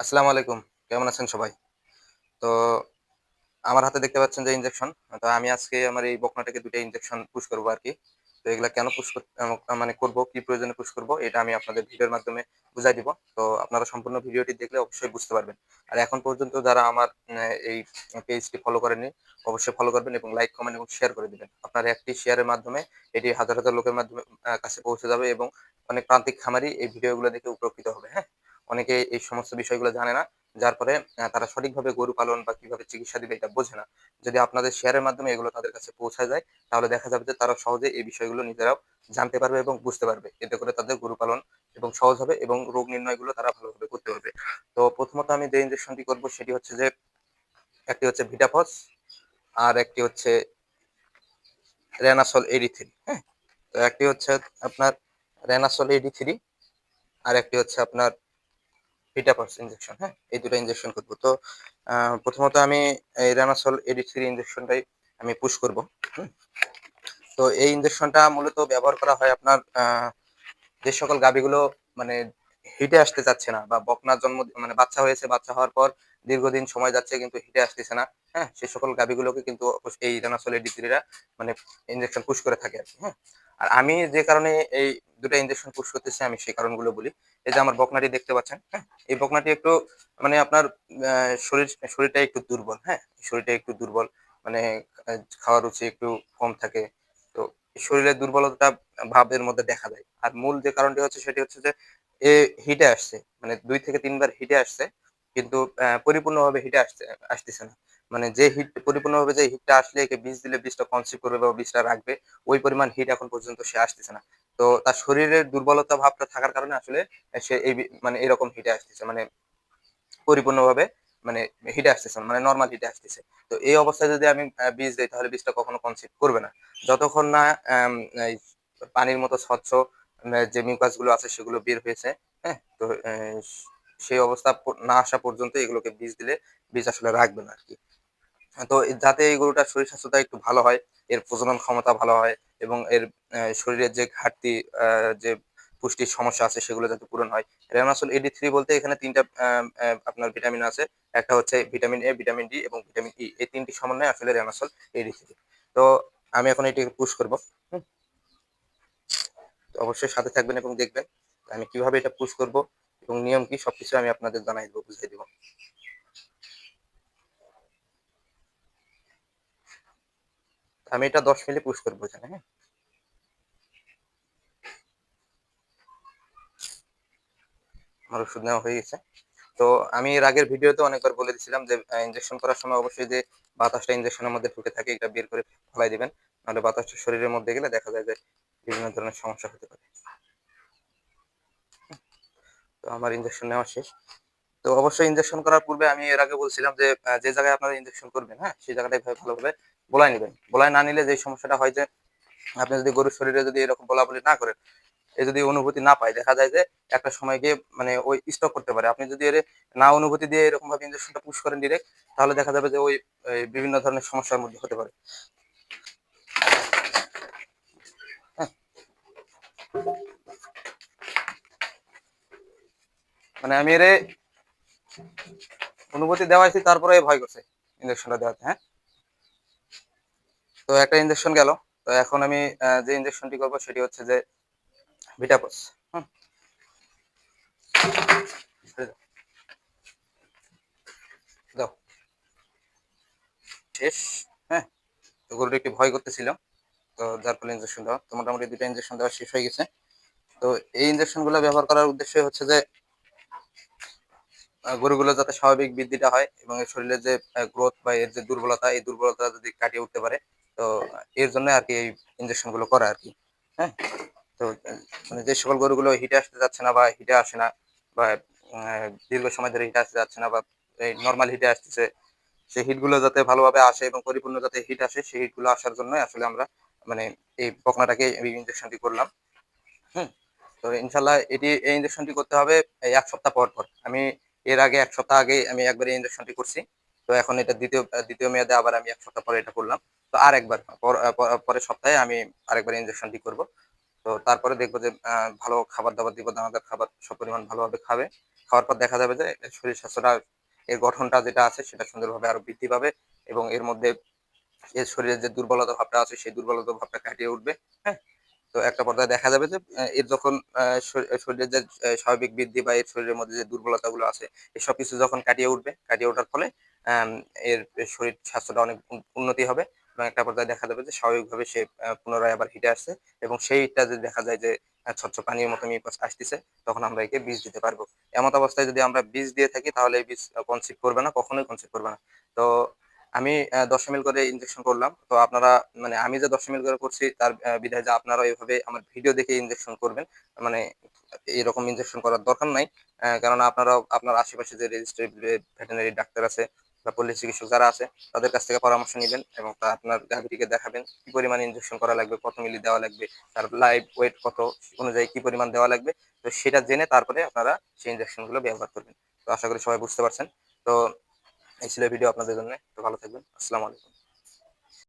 আসসালামু আলাইকুম, কেমন আছেন সবাই? তো আমার হাতে দেখতে পাচ্ছেন যে ইনজেকশন তো আমি আজকে আমার এই বকনাটাকে দুটো ইনজেকশন পুশ করব আর কি। তো এগুলা কেন পুশ মানে করব, কি প্রয়োজনে পুশ করব, এটা আমি আপনাদের ভিডিওর মাধ্যমে বুঝাই দিব। তো আপনারা সম্পূর্ণ ভিডিওটি দেখলে অবশ্যই বুঝতে পারবেন। আর এখন পর্যন্ত যারা আমার এই পেজটি ফলো করেনি অবশ্যই ফলো করবেন এবং লাইক কমেন্ট এবং শেয়ার করে দিবেন। আপনার একটি শেয়ারের মাধ্যমে এটি হাজার হাজার লোকের মাধ্যমে কাছে পৌঁছে যাবে এবং অনেক প্রান্তিক খামারি এই ভিডিওগুলো দেখে উপকৃত হবে হ্যাঁ? অনেকে এই সমস্ত বিষয়গুলো জানে না যার পরে তারা সঠিকভাবে গরু পালন বা কীভাবে চিকিৎসা দিবে এটা বোঝে না। যদি আপনাদের শেয়ারের মাধ্যমে এগুলো তাদের কাছে পৌঁছায় যায়, তাহলে দেখা যাবে যে তারা সহজে এই বিষয়গুলো নিজেরাও জানতে পারবে এবং বুঝতে পারবে। এতে করে তাদের গরু পালন এবং সহজ হবে এবং রোগ নির্ণয়গুলো তারা ভালোভাবে করতে পারবে। তো প্রথমত আমি যে ইঞ্জেকশনটি করব সেটি হচ্ছে যে, একটি হচ্ছে ভিটাফস আর একটি হচ্ছে রেনাসল এডি থ্রি হ্যাঁ? তো একটি হচ্ছে আপনার রেনাসল এডি থ্রি আর একটি হচ্ছে আপনার ভিটাপাস ইনজেকশন হ্যাঁ? এই দুটো ইনজেকশন করব। তো প্রথমত আমি এই রেনাসল এডি থ্রি ইনজেকশনটাই আমি পুশ করব তো এই ইনজেকশনটা মূলত ব্যবহার করা হয় আপনার যে সকল গাবিগুলো মানে হিটে আসতে চাচ্ছে না বা বকনার জন্ম মানে বাচ্চা হয়েছে, বাচ্চা হওয়ার পর দীর্ঘদিন সময় যাচ্ছে কিন্তু হিটে আসতেছে না হ্যাঁ? সে সকল গাবিগুলোকে কিন্তু এই রেনাসল এডি থ্রিরা মানে ইনজেকশন পুশ করে থাকে আর কি হ্যাঁ? আর আমি যে কারণে এই দুটো ইনজেকশন পুশ করতেছি, আমি সেই কারণগুলো বলি। এই যে আমার বকনাটি দেখতে পাচ্ছেন হ্যাঁ? এই বকনাটি একটু মানে আপনার শরীর, শরীরটা একটু দুর্বল হ্যাঁ? শরীরটা একটু দুর্বল মানে খাওয়ার রুচি একটু কম থাকে। তো শরীরের দুর্বলতা ভাবের মধ্যে দেখা যায় আর মূল যে কারণটি হচ্ছে সেটি হচ্ছে যে, এ হিটে আসছে মানে দুই থেকে তিনবার হিটে আসছে, কিন্তু পরিপূর্ণভাবে হিটে আসছে, আসতেছে না। মানে যে হিট পরিপূর্ণভাবে যে হিটটা আসলে একে বীজ দিলে বীজটা কনসিভ করবে বা বীজটা রাখবে, ওই পরিমাণ হিট এখন পর্যন্ত সে আসতেছে না। তো তার শরীরের দুর্বলতা ভাবটা থাকার কারণে আসলে সে এই মানে এরকম হিটে আসতেছে মানে পরিপূর্ণভাবে মানে হিটে আসতেছে মানে নর্মাল হিটে আসতেছে। তো এই অবস্থায় যদি আমি বীজ দিই, তাহলে বীজটা কখনো কনসিভ করবে না। যতক্ষণ না পানির মতো স্বচ্ছ যে মিউকাসগুলো আছে, সেগুলো বের হয়েছে হ্যাঁ তো সেই অবস্থা না আসা পর্যন্ত এগুলোকে বীজ দিলে বীজ আসলে রাখবে না আর কি। তো যাতে এই গরুটার শরীর স্বাস্থ্যটা একটু ভালো হয়, এর প্রজনন ক্ষমতা ভালো হয় এবং এর শরীরের যে ঘাটতি যে পুষ্টির সমস্যা আছে সেগুলো যাতে পূরণ হয়। রেনাসল এডি থ্রি বলতে এখানে তিনটা আপনার ভিটামিন আছে। একটা হচ্ছে ভিটামিন এ ভিটামিন ডি এবং ভিটামিন ই এই তিনটি সমন্বয়ে আসলে রেনাসল এডি থ্রি তো আমি এখন এটি পুশ করব। তো অবশ্যই সাথে থাকবেন এবং দেখবেন আমি কীভাবে এটা পুশ করব এবং নিয়ম কি, সবকিছু আমি আপনাদের জানাই দেবো, বুঝিয়ে দেবো। আমি এটা দশ মিলি পুশ করব হ্যাঁ? আমার ওষুধ নেওয়া হয়ে গেছে। তো আমি এর আগের ভিডিওতে অনেকবার বলে দিয়েছিলাম যে ইনজেকশন করার সময় অবশ্যই যে বাতাসটা ইনজেকশনের মধ্যে ঢুকে থাকে, এটা বের করে ফেলাই দিবেন। নাহলে বাতাসটা শরীরের মধ্যে গেলে দেখা যায় যে বিভিন্ন ধরনের সমস্যা হতে পারে। তো আমার ইনজেকশন নেওয়া শেষ। তো অবশ্যই ইনজেকশন করার পূর্বে আমি এর আগে বলছিলাম যে যে জায়গায় আপনারা ইনজেকশন করবেন হ্যাঁ সেই জায়গাটাই ভালোভাবে বলাই নেবেন। বলাই না নিলে যে সমস্যাটা হয় যে, আপনি যদি গরুর শরীরে যদি এরকম বলা বলি না করেন, এ যদি অনুভূতি না পায়, দেখা যায় যে একটা সময় গিয়ে মানে ওই স্টক করতে পারে। আপনি যদি এর না অনুভূতি দিয়ে এরকম ভাবে ইনজেকশনটা পুশ করেন ডিরেক্ট তাহলে দেখা যাবে যে ওই বিভিন্ন ধরনের সমস্যার মধ্যে হতে পারে। হ্যাঁ। মানে আমি এর অনুভূতি দেওয়াইছি, তারপরে ভয় করছে ইনজেকশনটা দেওয়াতে হ্যাঁ? তো একটা ইনজেকশন গেল। তো এখন আমি যে ইনজেকশনটি করব সেটি হচ্ছে যে ভিটাপস শেষ হ্যাঁ। তো গরুটা একটু ভয় করতেছিল তো যার ফলে ইঞ্জেকশন দেওয়া, তো মোটামুটি দুটো ইঞ্জেকশন দেওয়া শেষ হয়ে গেছে। তো এই ইঞ্জেকশনগুলো ব্যবহার করার উদ্দেশ্য হচ্ছে যে গরুগুলো যাতে স্বাভাবিক বৃদ্ধিটা হয় এবং এর শরীরের যে গ্রোথ বা এর যে দুর্বলতা, এই দুর্বলতা যদি কাটিয়ে উঠতে পারে তো এর জন্য আর কি এই ইঞ্জেকশনগুলো করা আর কি হ্যাঁ? তো মানে যে সকল গরুগুলো হিটে আসতে যাচ্ছে না বা হিটে আসে না বা দীর্ঘ সময় ধরে হিটে আসতে যাচ্ছে না বা এই নর্মাল হিটে আসতেছে, সেই হিটগুলো যাতে ভালোভাবে আসে এবং পরিপূর্ণ যাতে হিট আসে, সেই হিটগুলো আসার জন্য আসলে আমরা মানে এই বকনাটাকে এই ইঞ্জেকশনটি করলাম, হুম? তো ইনশাল্লাহ এটি, এই ইঞ্জেকশনটি করতে হবে এই এক সপ্তাহ পর পর। আমি এর আগে এক সপ্তাহ আগে আমি একবার এই ইঞ্জেকশনটি করছি। তো এখন এটা দ্বিতীয় দ্বিতীয় মেয়াদে আবার আমি এক সপ্তাহ পরে এটা করলাম। তো আর একবার পরের সপ্তাহে আমি আরেকবার ইঞ্জেকশনটি করব। তো তারপরে দেখব যে ভালো খাবার দাবার দিব দানাদার খাবার সব পরিমাণ ভালোভাবে খাবে। খাওয়ার পর দেখা যাবে যে, শরীর স্বাস্থ্যটা, এর গঠনটা যেটা আছে সেটা সুন্দরভাবে আরও বৃদ্ধি পাবে এবং এর মধ্যে এর শরীরের যে দুর্বলতা ভাবটা আছে, সেই দুর্বলতা ভাবটা কাটিয়ে উঠবে হ্যাঁ? তো একটা পর্যায়ে দেখা যাবে যে এর যখন শরীরের যে স্বাভাবিক বৃদ্ধি বা এর শরীরের মধ্যে যে দুর্বলতাগুলো আছে এসব কিছু যখন কাটিয়ে উঠবে, কাটিয়ে ওঠার ফলে এর শরীর স্বাস্থ্যটা অনেক উন- উন্নতি হবে। এবং একটা পর্যায়ে দেখা যাবে যে স্বাভাবিকভাবে সে পুনরায় আবার হিটে আসছে এবং সেইটা যদি দেখা যায় যে স্বচ্ছ পানির মতো মিপাস আসতেছে, তখন আমরা একে বীজ দিতে পারব। এমত অবস্থায় যদি আমরা বীজ দিয়ে থাকি, তাহলে এই বীজ কনসিভ করবে না, কখনোই কনসিভ করবে না। তো আমি দশ এমএল করে ইনজেকশন করলাম। তো আপনারা মানে আমি যে দশ এমএল করে করছি, তার বিধায় যে আপনারা এইভাবে আমার ভিডিও দেখে ইনজেকশন করবেন মানে এরকম ইনজেকশন করার দরকার নাই। কেননা আপনারা আপনার আশেপাশে যে রেজিস্ট্রি ভেটেনারি ডাক্তার আছে বা পল্লী চিকিৎসক যারা আছে, তাদের কাছ থেকে পরামর্শ নেবেন এবং তা আপনার গাভীটিকে দেখাবেন, কি পরিমাণ ইনজেকশন করা লাগবে, কত মিলি দেওয়া লাগবে, তার লাইভ ওয়েট কত অনুযায়ী কি পরিমাণ দেওয়া লাগবে, তো সেটা জেনে তারপরে আপনারা সেই ইনজেকশনগুলো ব্যবহার করবেন। তো আশা করি সবাই বুঝতে পারছেন। তো এই ছিল ভিডিও আপনাদের জন্য। তো ভালো থাকবেন। আসসালামু আলাইকুম।